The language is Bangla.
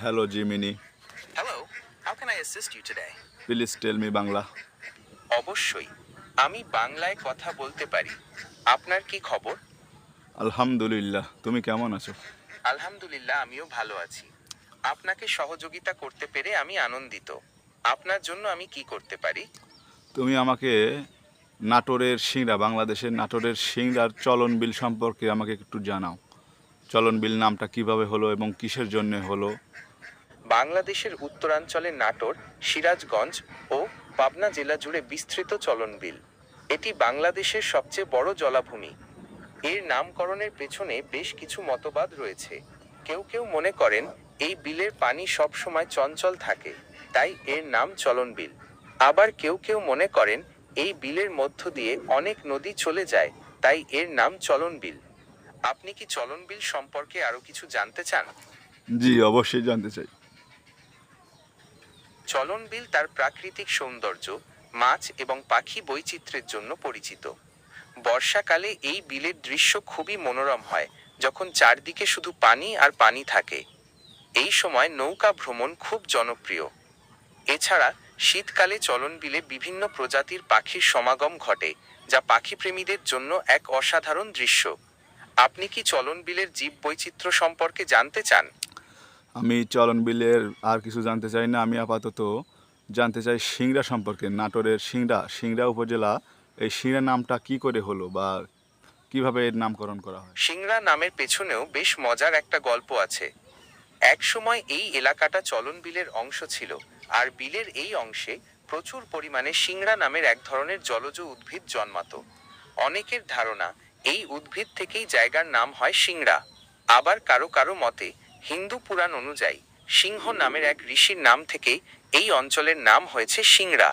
Hello Gemini Hello, how can I assist you today? Please tell me Bangla অবশ্যই। আমি বাংলায় কথা বলতে পারি। আপনার কি খবর? আলহামদুলিল্লাহ। তুমি কেমন আছো? আলহামদুলিল্লাহ আমিও ভালো আছি। আপনাকে সহযোগিতা করতে পেরে আমি আনন্দিত। আপনার জন্য আমি কি করতে পারি? তুমি আমাকে নাটোরের সিংড়া বাংলাদেশের নাটোরের সিংড়ার চলন বিল সম্পর্কে আমাকে একটু জানাও। চলন বিল নামটা কীভাবে হলো এবং কিসের জন্য হলো? বাংলাদেশের উত্তরাঞ্চলে নাটোর, সিরাজগঞ্জ ও পাবনা জেলা জুড়ে বিস্তৃত চলন বিল এটি বাংলাদেশের সবচেয়ে বড় জলাভূমি। এর নামকরণের পেছনে বেশ কিছু মতবাদ রয়েছে। কেউ কেউ মনে করেন, এই বিলের পানি সব সময় চঞ্চল থাকে, তাই এর নাম চলন বিল আবার কেউ কেউ মনে করেন, এই বিলের মধ্য দিয়ে অনেক নদী চলে যায়, তাই এর নাম চলন বিল আপনি কি চলন বিল সম্পর্কে আরও কিছু জানতে চান? জি, অবশ্যই জানতে চাই। চলন বিল তার প্রাকৃতিক সৌন্দর্য, মাছ এবং পাখি বৈচিত্র্যের জন্য পরিচিত। বর্ষাকালে এই বিলের দৃশ্য খুবই মনোরম হয়, যখন চারদিকে শুধু পানি আর পানি থাকে। এই সময় নৌকা ভ্রমণ খুব জনপ্রিয়। এছাড়া শীতকালে চলন বিলে বিভিন্ন প্রজাতির পাখির সমাগম ঘটে, যা পাখিপ্রেমীদের জন্য এক অসাধারণ দৃশ্য। আপনি কি চলন বিলের জীব বৈচিত্র্য সম্পর্কে জানতে চান? আমি চলন বিলের আর কিছু জানতে চাই না, আমি আপাতত জানতে চাই সিংড়া সম্পর্কে, নাটোরের সিংড়া সিংড়া উপজেলা, এই সিংড়া নামটা কি করে হলো বা কীভাবে এর নামকরণ করা হয়? সিংড়া নামের পেছনেও বেশ মজার একটা গল্প আছে। এক সময় এই এলাকাটা চলন বিলের অংশ ছিল, আর বিলের এই অংশে প্রচুর পরিমাণে সিংড়া নামের এক ধরনের জলজ উদ্ভিদ জন্মাতো। অনেকের ধারণা, এই উদ্ভিদ থেকেই জায়গার নাম হয় সিংড়া। আবার কারও কারও মতে হিন্দু পুরাণ অনুযায়ী সিংহ নামের এক ঋষির নাম থেকেই এই অঞ্চলের নাম হয়েছে সিংড়া।